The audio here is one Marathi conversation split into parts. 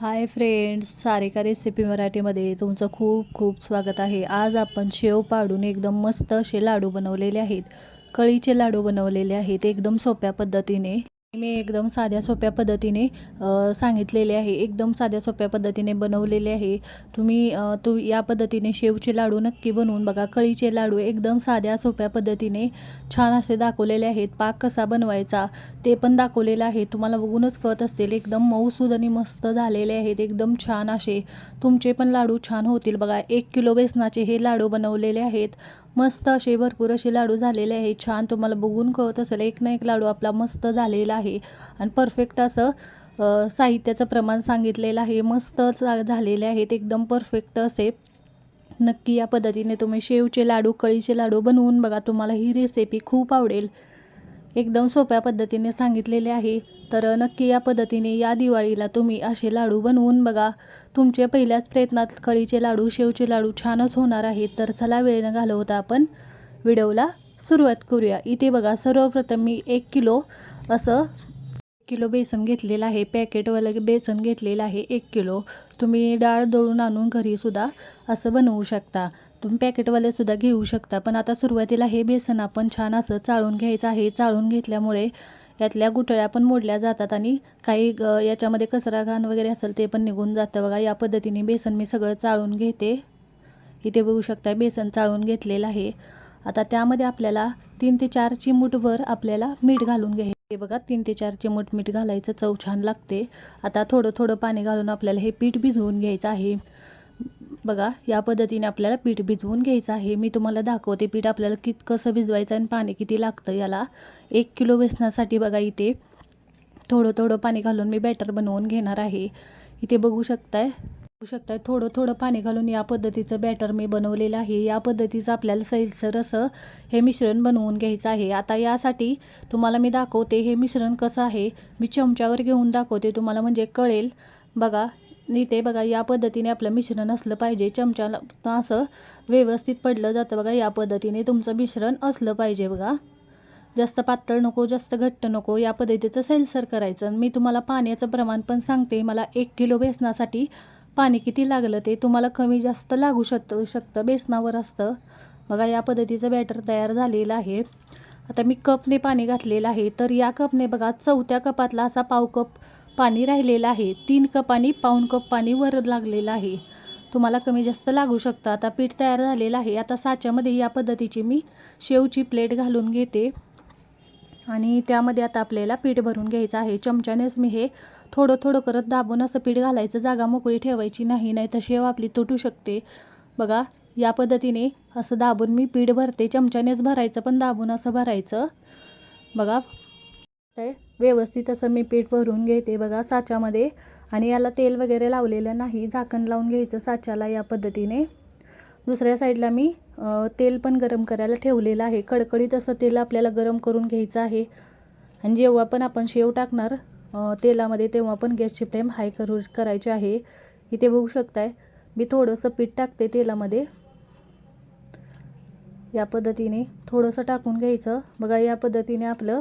हाय फ्रेंड्स सारिका रेसिपी मराठीमध्ये तुमचं खूप खूप स्वागत आहे. आज आपण शेव पाडून एकदम मस्त असे लाडू बनवलेले आहेत. कळीचे लाडू बनवलेले आहेत एकदम सोप्या पद्धतीने. मी एकदम साध्या सोप्या पद्धतीने सांगितलेले आहे. एकदम साध्या सोप्या पद्धतीने बनवलेले आहे. तुम्ही अ, तू या पद्धतीने शेवचे लाडू नक्की बनवून बघा. कळीचे लाडू एकदम साध्या सोप्या पद्धतीने छान असे दाखवलेले आहेत. पाक कसा बनवायचा ते पण दाखवलेलं आहे. तुम्हाला बघूनच कळत असतील एकदम मऊसूद आणि मस्त झालेले आहेत. एकदम छान असे तुमचे पण लाडू छान होतील बघा. एक किलो बेसनाचे हे लाडू बनवलेले आहेत. मस्त असे भरपूर असे लाडू झालेले आहे. छान तुम्हाला बघून कळत असेल. एक ना एक लाडू आपला मस्त झालेला आहे. आणि परफेक्ट असं साहित्याचं प्रमाण सांगितलेलं आहे. मस्त झालेले आहेत. एकदम परफेक्ट असे. नक्की या पद्धतीने तुम्ही शेवचे लाडू कळीचे लाडू बनवून बघा. तुम्हाला ही रेसिपी खूप आवडेल. एकदम सोप्या पद्धतीने सांगितलेले आहे. तर नक्की या पद्धतीने या दिवाळीला तुम्ही असे लाडू बनवून बघा. तुमचे पहिल्याच प्रयत्नात कळीचे लाडू शेवचे लाडू छानच होणार आहेत. तर चला वेळ न घालवता आपण. व्हिडिओला सुरुवात करूया. इथे बघा सर्वप्रथम मी एक किलो असं किलो बेसन घेतलेलं आहे. पॅकेटवालं बेसन घेतलेलं आहे एक किलो. तुम्ही डाळ दळून आणून घरीसुद्धा असं बनवू शकता. तुम्ही पॅकेटवाले सुद्धा घेऊ शकता. पण आता सुरुवातीला हे बेसन आपण छान असं चाळून घ्यायचं आहे. चाळून घेतल्यामुळे यातल्या गुठळ्या पण मोडल्या जातात आणि काही ग- याच्यामध्ये कचरा घाण वगैरे असेल ते पण निघून जातं. बघा या पद्धतीने बेसन मी सगळं चाळून घेते. इथे बघू शकता बेसन चाळून घेतलेलं आहे. आता त्यामध्ये आपल्याला तीन ते चार चिमूटभर आपल्याला मीठ घालून घ्यायचे. हे बघा तीन ते चार चिमूट मीठ घालायचं चव छान लागते. आता थोडं थोडं पाणी घालून आपल्याला हे पीठ भिजवून घ्यायचं आहे. बघा या पद्धतीने आपल्याला पीठ भिजवून घ्यायचं आहे. मी तुम्हाला दाखवते पीठ आपल्याला कित कसं भिजवायचं आणि पाणी किती लागतं याला. एक किलो बेसनासाठी बघा इथे थोडं थोडं पाणी घालून मी बॅटर बनवून घेणार आहे. इथे बघू शकताय बघू शकताय थोडं थोडं पाणी घालून या पद्धतीचं बॅटर मी बनवलेलं आहे. या पद्धतीचं आपल्याला सैलसर असं हे मिश्रण बनवून घ्यायचं आहे. आता यासाठी तुम्हाला मी दाखवते हे मिश्रण कसं आहे. मी चमच्यावर घेऊन दाखवते तुम्हाला म्हणजे कळेल. बघा इथे बघा या पद्धतीने आपलं मिश्रण असलं पाहिजे. चमच्याला असं व्यवस्थित पडलं जातं बघा या पद्धतीने तुमचं मिश्रण असलं पाहिजे बघा. जास्त पातळ नको जास्त घट्ट नको या पद्धतीचं सैलसर करायचं. मी तुम्हाला पाण्याचं प्रमाण पण सांगते. मला एक किलो बेसनासाठी पाणी किती लागलं ते तुम्हाला कमी जास्त लागू शकतं शकतं. बेसनावर असतं. बघा या पद्धतीचं बॅटर तयार झालेलं आहे. आता मी कपने पाणी घातलेलं आहे. तर या कपने बघा चौथ्या कपातला असा पाव कप पाणी राहिलेलं आहे. तीन कपानी पाऊन कप पाणी वर लागलेलं आहे. तुम्हाला कमी जास्त लागू शकतं. आता पीठ तयार झालेलं आहे. आता साच्यामध्ये या पद्धतीची मी शेवची प्लेट घालून घेते. आणि त्यामध्ये आता आपल्याला पीठ भरून घ्यायचं आहे. चमच्यानेच मी हे थोडं थोडं करत दाबून असं पीठ घालायचं. जागा मोकळी ठेवायची नाही नाही तर शेव आपली तुटू शकते. बघा या पद्धतीने असं दाबून मी पीठ भरते. चमच्यानेच भरायचं पण दाबून असं भरायचं. बघा. ते व्यवस्थित असं मी पीठ भरून घेते बघा साच्यामध्ये. आणि याला तेल वगैरे लावलेलं नाही झाकण लावून घ्यायचं साच्याला या पद्धतीने. दुसऱ्या साईडला मी तेल पण गरम करायला ठेवलेलं आहे. कडकडीत असं तेल आपल्याला गरम करून घ्यायचं आहे. आणि जेव्हा पण आपण शेव टाकणार तेलामध्ये तेव्हा पण गॅसची फ्लेम हाय करू करायची आहे. इथे बघू शकताय मी थोडंसं पीठ टाकते तेलामध्ये. या पद्धतीने थोडंसं टाकून घ्यायचं. बघा या पद्धतीने आपलं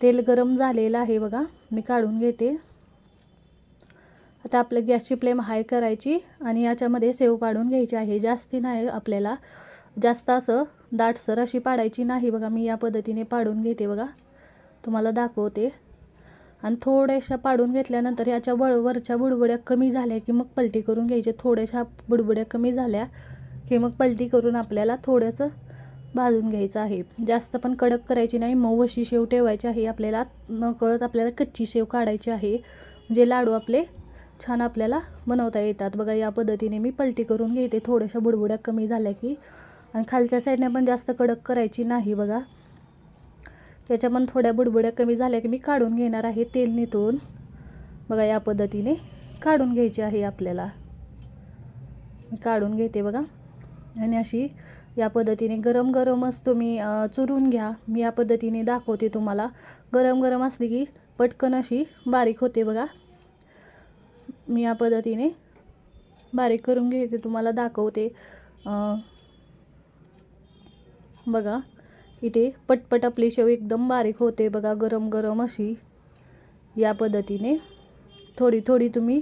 तेल गरम झालेलं आहे बघा. मी काढून घेते. आता आपलं गॅसची फ्लेम हाय करायची आणि याच्यामध्ये सेव पाडून घ्यायची आहे. जास्ती नाही आपल्याला. जास्त असं दाटसर अशी पाडायची नाही बघा. मी या पद्धतीने पाडून घेते बघा. तुम्हाला दाखवते. आणि थोड्याशा पाडून घेतल्यानंतर याच्या वळवरच्या बुडबुड्या कमी झाल्या की मग पलटी करून घ्यायचे. थोड्याशा बुडबुड्या कमी झाल्या की मग पलटी करून आपल्याला थोडंसं भाजून घ्यायचं आहे. जास्त पण कडक करायची नाही. मऊ अशी शेव ठेवायची आहे. आपल्याला नकळत आपल्याला कच्ची शेव काढायची आहे. जे लाडू आपले छान आपल्याला बनवता येतात. बघा या पद्धतीने मी पलटी करून घेते. थोड्याशा बुडबुड्या कमी झाल्या की. आणि खालच्या साईडने पण जास्त कडक करायची नाही बघा. त्याच्या पण थोड्या बुडबुड्या कमी झाल्या की मी काढून घेणार आहे तेल नितळून. बघा या पद्धतीने काढून घ्यायची आहे आपल्याला. मी काढून घेते बघा. आणि अशी या पद्धतीने गरम गरमच तुम्ही चुरून घ्या. मी या पद्धतीने दाखवते तुम्हाला. गरम गरम असली की पटकन अशी बारीक होते बघा. मी या पद्धतीने बारीक करून घ्यायचे तुम्हाला दाखवते. बघा. इथे पटपट आपली शेव एकदम बारीक होते बघा गरम गरम अशी. या पद्धतीने थोडी थोडी तुम्ही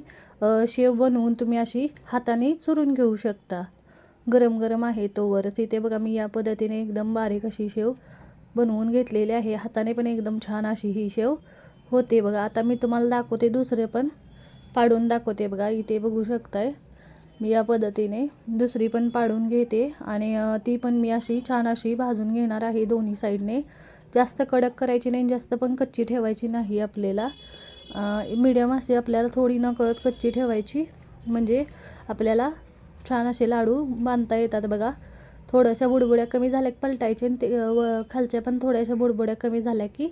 शेव बनवून तुम्ही अशी हाताने चुरून घेऊ शकता. गरम गरम आहे तोवरच इथे बघा मी या पद्धतीने एकदम बारीक अशी शेव बनवून घेतलेली आहे. हाताने पण एकदम छान अशी ही शेव होते बघा. आता मी तुम्हाला दाखवते दुसरे पण. पाडून दाखवते बघा. इथे बघू शकताय. मी या पद्धतीने दुसरी पण पाडून घेते आणि ती पण मी अशी छान अशी भाजून घेणार आहे दोन्ही साईडने. जास्त कडक करायची नाही जास्त पण कच्ची ठेवायची नाही आपल्याला. मीडियम असे आपल्याला थोडी न कळत कच्ची ठेवायची. म्हणजे आपल्याला छान असे लाडू बांधता येतात बघा. थोड्याशा बुडबुड्या कमी झाल्या की पलटायचे आणि ते व खालच्या पण थोड्याशा बुडबुड्या कमी झाल्या की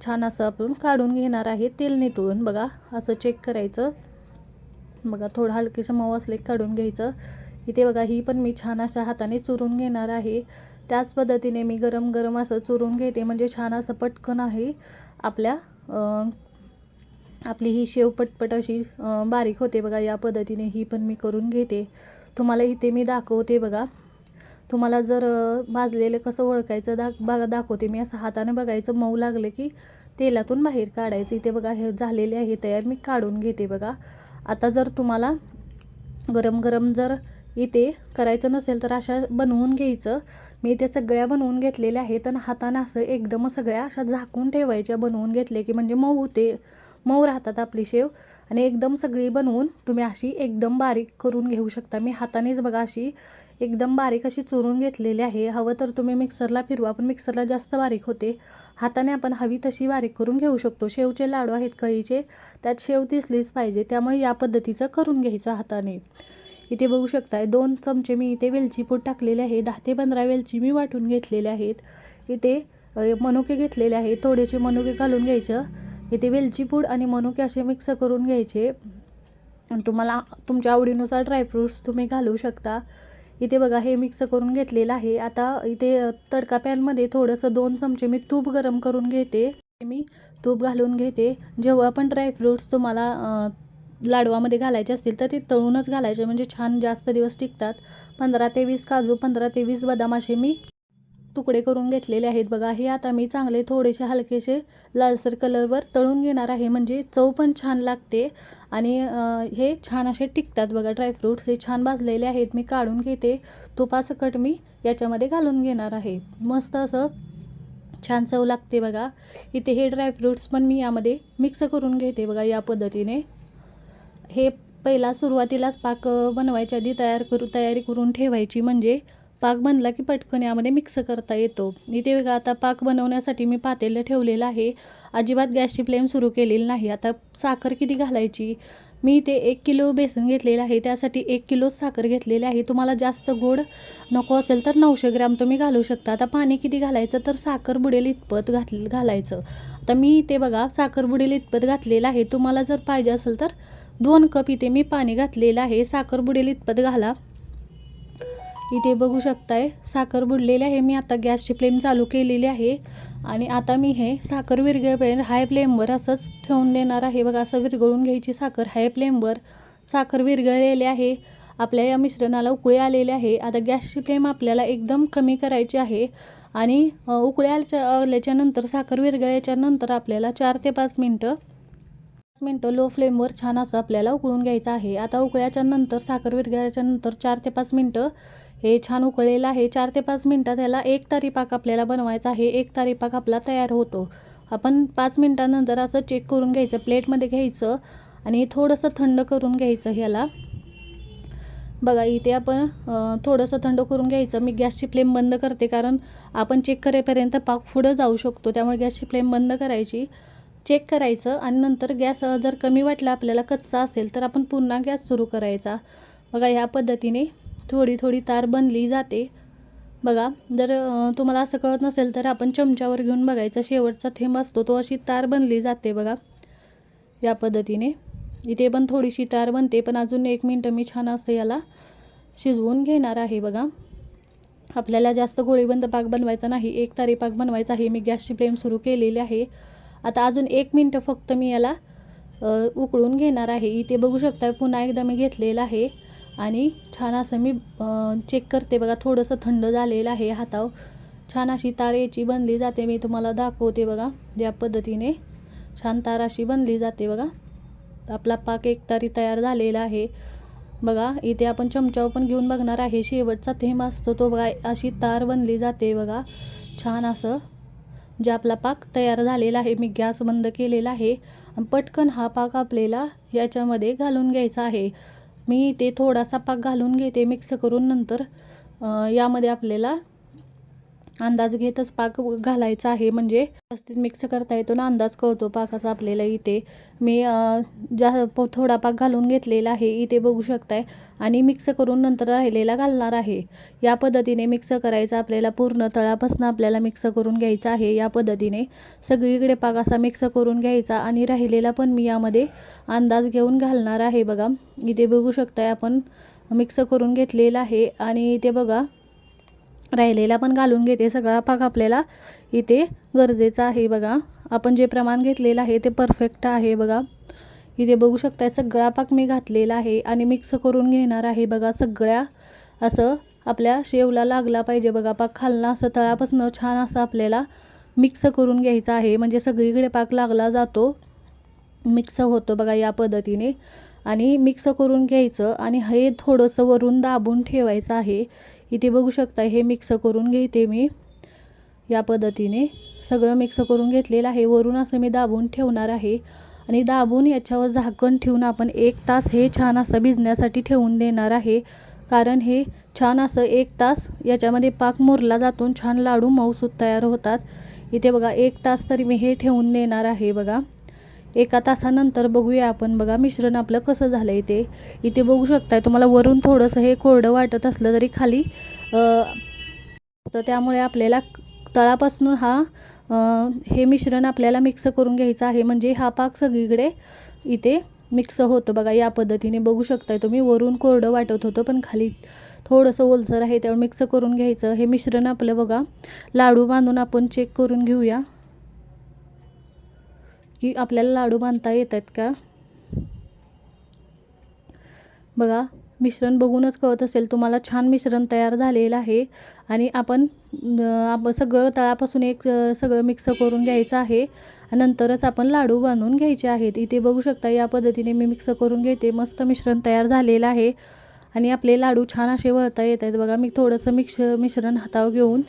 छान असं आपण काढून घेणार आहे तेल नितळून बघा. असं चेक करायचं. बघा थोडं हलकेसं मऊ असले काढून घ्यायचं. इथे बघा ही पण मी छान अशा हाताने चुरून घेणार आहे. त्याच पद्धतीने मी गरम गरम असं चुरून घेते. म्हणजे छान असं पटकन आहे आपल्या आपली ही शेव पटपट अशी बारीक होते बघा. या पद्धतीने ही पण मी करून घेते. तुम्हाला इथे मी दाखवते बघा. तुम्हाला जर भाजलेलं कसं ओळखायचं दाख बघा दाखवते मी. असं हाताने बघायचं मऊ लागले की तेलातून बाहेर काढायचं. इथे बघा हे झालेले आहे तयार मी काढून घेते बघा. आता जर तुम्हाला गरम गरम जर इथे करायचं नसेल तर अशा बनवून घ्यायचं. मी इथे सगळ्या बनवून घेतलेल्या आहेत आणि हाताने असं एकदम सगळ्या अशा झाकून ठेवायच्या बनवून घेतले की म्हणजे मऊ ते मऊ राहतात आपली शेव. आणि एकदम सगळी बनवून तुम्ही अशी एकदम बारीक करून घेऊ शकता. मी हातानेच बघा अशी एकदम बारीक अशी चुरून घेतलेली आहे. हवं तर तुम्ही मिक्सरला फिरवा पण मिक्सरला जास्त बारीक होते. हाताने आपण हवी तशी बारीक करून घेऊ शकतो. शेवचे लाडू आहेत कळीचे. त्यात शेव दिसलीच पाहिजे. त्यामुळे या पद्धतीचं करून घ्यायचं हाताने. इथे बघू शकताय दोन चमचे मी इथे वेलची पूड टाकलेले आहे. दहा ते पंधरा वेलची मी वाटून घेतलेले आहेत. इथे मनुके घेतलेले आहे. थोडेसे मनुके घालून घ्यायचं. इथे वेलची पूड आणि मनुके असे मिक्स करून घ्यायचे. आणि तुम्हाला तुमच्या आवडीनुसार ड्रायफ्रूट्स तुम्ही घालू शकता. इथे बघा हे मिक्स करून घेतलेलं आहे. आता इथे तडका पॅनमध्ये थोडंसं दोन चमचे मी तूप गरम करून घेते. मी तूप घालून घेते. जेव्हा पण ड्रायफ्रूट्स तुम्हाला लाडवामध्ये घालायचे असतील तर ते तळूनच घालायचे. म्हणजे छान जास्त दिवस टिकतात. पंधरा ते वीस काजू पंधरा ते वीस बदाम असे मी तुकडे करून घेतलेले आहेत बघा. हे आता मी चांगले थोडेसे हलकेसे लालसर कलरवर तळून घेणार आहे. म्हणजे चव पण छान लागते. आणि हे छान असे टिकतात बघा ड्रायफ्रूट्स हे छान भाजलेले आहेत. मी काढून घेते. तुपासकट मी याच्यामध्ये घालून घेणार आहे. मस्त असं छान चव लागते बघा. इथे हे ड्रायफ्रूट्स पण मी यामध्ये मिक्स करून घेते बघा या पद्धतीने. हे पहिला सुरुवातीलाच पाक बनवायच्या आधी तयार करू तयारी करून ठेवायची. म्हणजे पाक बनला की पटकन यामध्ये मिक्स करता येतो. इथे बघा आता पाक बनवण्यासाठी मी पातेलं ठेवलेलं आहे. अजिबात गॅसची फ्लेम सुरू केलेली नाही. आता साखर किती घालायची? मी इथे एक किलो बेसन घेतलेलं आहे. त्यासाठी एक किलो साखर घेतलेली आहे. तुम्हाला जास्त गोड नको असेल तर नऊशे ग्रॅम तुम्ही घालू शकता. आता पाणी किती घालायचं? तर साखर बुडेल इतपत घात घालायचं. आता मी इथे बघा साखर बुडेल इतपत घातलेलं आहे. तुम्हाला जर पाहिजे असेल तर दोन कप इथे मी पाणी घातलेलं आहे. साखर बुडेल इतपत घाला. इथे बघू शकताय साखर बुडलेली आहे. मी आता गॅसची फ्लेम चालू केलेली आहे. आणि आता मी हे साखर विरगळेपर्यंत हाय फ्लेमवर असंच ठेवून देणार आहे. बघा असं विरघळून घ्यायची साखर हाय फ्लेमवर. साखर विरघळलेली आहे. आपल्या या मिश्रणाला उकळी आलेली आहे. आता गॅसची फ्लेम आपल्याला एकदम कमी करायची आहे. आणि अ, उकळी आल्याच्या आल्याच्यानंतर साखर विरघळल्याच्यानंतर आपल्याला चार ते पाच मिनटं मिनटं लो फ्लेमवर छान असं आपल्याला उकळून घ्यायचं आहे. आता उकळ्याच्या नंतर साखर विरघळल्याच्या नंतर चार ते पाच मिनटं हे छान उकळलेलं आहे. चार ते पाच मिनटात ह्याला एक तारी पाक आपल्याला बनवायचा आहे. एक तारी पाक आपला तयार होतो. आपण पाच मिनटानंतर असं चेक करून घ्यायचं प्लेटमध्ये घ्यायचं आणि थोडंसं थंड करून घ्यायचं ह्याला. बघा इथे आपण थोडंसं थंड करून घ्यायचं. मी गॅसची फ्लेम बंद करते कारण आपण चेक करेपर्यंत पाक पुढं जाऊ शकतो. त्यामुळे गॅसची फ्लेम बंद करायची. चेक करायचं आणि नंतर गॅस जर कमी वाटला आपल्याला कच्चा असेल तर आपण पुन्हा गॅस सुरू करायचा. बघा ह्या पद्धतीने थोडी थोडी तार बनली जाते. बघा जर तुम्हाला असं कळत नसेल तर आपण चमच्यावर घेऊन बघायचा शेवटचा थेंब असतो तो अशी तार बनली जाते बघा. या पद्धतीने. इथे पण थोडीशी तार बनते पण अजून एक मिनटं मी छान असं याला शिजवून घेणार आहे बघा. आपल्याला जास्त गोळीबंद पाक बनवायचा नाही एक तारी पाक बनवायचा आहे. मी गॅसची फ्लेम सुरू केलेली आहे. आता अजून एक मिनटं फक्त मी याला उकळून घेणार आहे. इथे बघू शकता पुन्हा एकदा मी घेतलेलं आहे. आणि छान असं मी चेक करते बघा थोडंसं थंड झालेलं आहे हातावर. छान अशी तार याची बनली जाते मी तुम्हाला दाखवते बघा ज्या पद्धतीने. छान तार अशी बनली जाते बघा. आपला पाक एक तारी तयार झालेला आहे. बघा इथे आपण चमचा पण घेऊन बघणार आहे. शेवटचा थेंब असतो तो बघा अशी तार बनली जाते बघा. छान असं. जे आपला पाक तयार झालेला आहे मी गॅस बंद केलेला आहे पटकन हा पाक आपल्याला याच्यामध्ये घालून घ्यायचा आहे. मी ते थोडासा पाक घालून घेते मिक्स करून नंतर यामध्ये आपल्याला अंदाज घेतच पाक घालायचा आहे. म्हणजे व्यवस्थित मिक्स करता येतो ना अंदाज कळतो पाकाचा आपल्याला इथे. मी जा थोडा पाक घालून घेतलेला आहे इथे बघू शकताय. आणि मिक्स करून नंतर राहिलेला घालणार आहे. या पद्धतीने मिक्स करायचं आपल्याला पूर्ण तळापासून आपल्याला मिक्स करून घ्यायचं आहे. या पद्धतीने सगळीकडे पाक असा मिक्स करून घ्यायचा आणि राहिलेला पण मी यामध्ये अंदाज घेऊन घालणार आहे बघा. इथे बघू शकताय आपण मिक्स करून घेतलेला आहे. आणि इथे बघा राहिलेला पण घालून घेते. सगळा पाक आपल्याला इथे गरजेचा आहे बघा. आपण जे प्रमाण घेतलेलं आहे ते परफेक्ट आहे बघा. इथे बघू शकताय सगळा पाक मी घातलेला आहे आणि मिक्स करून घेणार आहे बघा. सगळ्या असं आपल्या शेवला लागला पाहिजे बघा. पाक खालना असं तळापासून छान असं आपल्याला मिक्स करून घ्यायचं आहे. म्हणजे सगळीकडे पाक लागला जातो. मिक्स होतो बघा या पद्धतीने. आणि मिक्स करून घ्यायचं आणि हे थोडंसं वरून दाबून ठेवायचं आहे. इथे बघू शकता हे मिक्स करून घेते मी. या पद्धतीने सगळं मिक्स करून घेतलेलं आहे. वरून असं मी दाबून ठेवणार आहे. आणि दाबून याच्यावर झाकण ठेवून आपण एक तास हे छान असं भिजण्यासाठी ठेवून देणार आहे. कारण हे छान असं एक तास याच्यामध्ये पाक मुरला जातो छान लाडू मऊसूत तयार होतात. इथे बघा एक तास तरी मी हे ठेवून देणार आहे बघा. एका तासानंतर बघूया आपण. बघा मिश्रण आपलं कसं झालं आहे ते. इथे बघू शकताय तुम्हाला वरून थोडंसं हे कोरडं वाटत असलं तरी खाली तर त्यामुळे आपल्याला तळापासून हा हे मिश्रण आपल्याला मिक्स करून घ्यायचं आहे. म्हणजे हा पाक सगळीकडे इथे मिक्स होतं. बघा या पद्धतीने बघू शकताय तुम्ही. वरून कोरडं वाटत होतं पण खाली थोडंसं ओलसर आहे त्यावर मिक्स करून घ्यायचं. हे मिश्रण आपलं बघा लाडू बांधून आपण चेक करून घेऊया. की आपल्याला लाडू बांधता येत आहेत का? बघा मिश्रण बघूनच कळत असेल तुम्हाला छान मिश्रण तयार झालेलं आहे आणि आपण आप आपण सगळं तळापासून एक सगळं मिक्स करून घ्यायचं आहे नंतरच आपण लाडू बांधून घ्यायचे आहेत. इथे बघू शकता या पद्धतीने मी मिक्स करून घेते. मस्त मिश्रण तयार झालेलं आहे आणि आपले लाडू छान असे वळता येत आहेत. बघा मी थोडंसं मिक्स मिश्रण हातावर घेऊन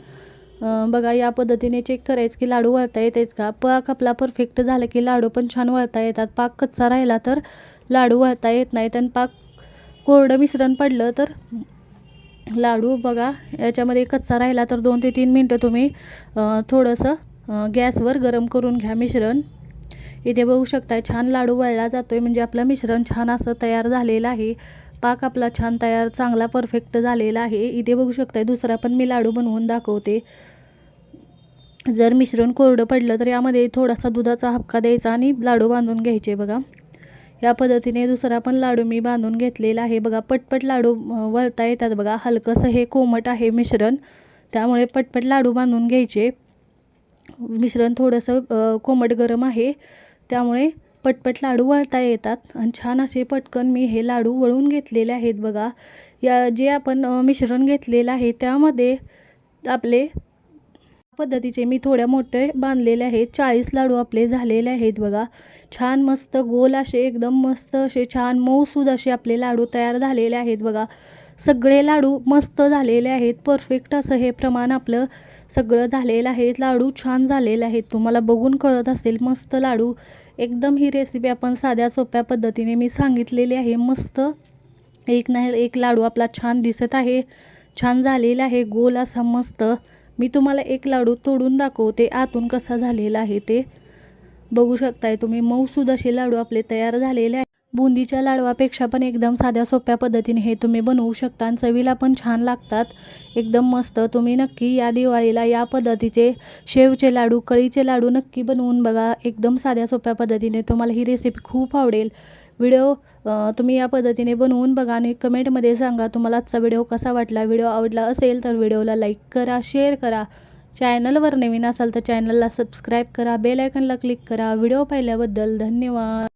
बघा या पद्धतीने चेक करायचं की लाडू वळता येत आहेत का? पाक आपला परफेक्ट झाला की लाडू पण छान वळता येतात. पाक कच्चा राहिला तर लाडू वळता येत नाहीत आणि पाक कोरडं मिश्रण पडलं तर लाडू बघा याच्यामध्ये कच्चा राहिला तर दोन ते तीन मिनटं तुम्ही थोडंसं गॅसवर गरम करून घ्या मिश्रण. इथे बघू शकताय छान लाडू वळला जातो आहे म्हणजे आपलं मिश्रण छान असं तयार झालेलं आहे. पाक आपला छान तयार चांगला परफेक्ट झालेला आहे. इथे बघू शकताय दुसरा पण मी लाडू बनवून दाखवते. जर मिश्रण कोरडं पडलं तर यामध्ये थोडासा दुधाचा हपका द्यायचा आणि लाडू बांधून घ्यायचे बघा. या पद्धतीने दुसरा पण लाडू मी बांधून घेतलेला आहे. बघा पटपट लाडू वळता येतात बघा. हलकंसं हे कोमट आहे मिश्रण. त्यामुळे पटपट लाडू बांधून घ्यायचे. मिश्रण थोडंसं कोमट गरम आहे. त्यामुळे पटपट लाडू वळता येतात आणि छान असे पटकन मी हे लाडू वळून घेतलेले आहेत बघा. या जे आपण मिश्रण घेतलेलं आहे त्यामध्ये आपले पद्धतीचे मी थोड्या मोठे बांधलेले आहेत. चाळीस लाडू आपले झालेले आहेत बघा. छान मस्त गोल असे एकदम मस्त असे छान मऊसूद असे आपले लाडू तयार झालेले आहेत बघा. सगळे लाडू मस्त झालेले आहेत. परफेक्ट असं हे प्रमाण आपलं सगळं झालेलं आहे. लाडू छान झालेले आहेत. तुम्हाला बघून कळत असेल मस्त लाडू. एकदम ही रेसिपी आपण साध्या सोप्या पद्धतीने मी सांगितलेली आहे. मस्त एक नाही एक लाडू आपला छान दिसत आहे. छान झालेला आहे. गोल असा मस्त. मी तुम्हाला एक लाडू तोडून दाखवते. आतून कसा झालेला आहे ते बघू शकताय तुम्ही. मऊसूद असे लाडू आपले तयार झालेले आहे. बुंदीच्या लाडवापेक्षा पण एकदम साध्या सोप्या पद्धतीने हे तुम्ही बनवू शकता आणि चवीला पण छान लागतात. एकदम मस्त. तुम्ही नक्की या दिवाळीला या पद्धतीचे शेवचे लाडू कळीचे लाडू नक्की बनवून बघा. एकदम साध्या सोप्या पद्धतीने तुम्हाला ही रेसिपी खूप आवडेल. व्हिडिओ तुम्ही या पद्धतीने बनवून बघा आणि कमेंटमध्ये सांगा तुम्हाला आजचा व्हिडिओ कसा वाटला. व्हिडिओ आवडला असेल तर व्हिडिओला लाईक करा शेअर करा. चॅनलवर नवीन असाल तर चॅनलला सबस्क्राईब करा बेल आयकनला क्लिक करा. व्हिडिओ पाहिल्याबद्दल धन्यवाद.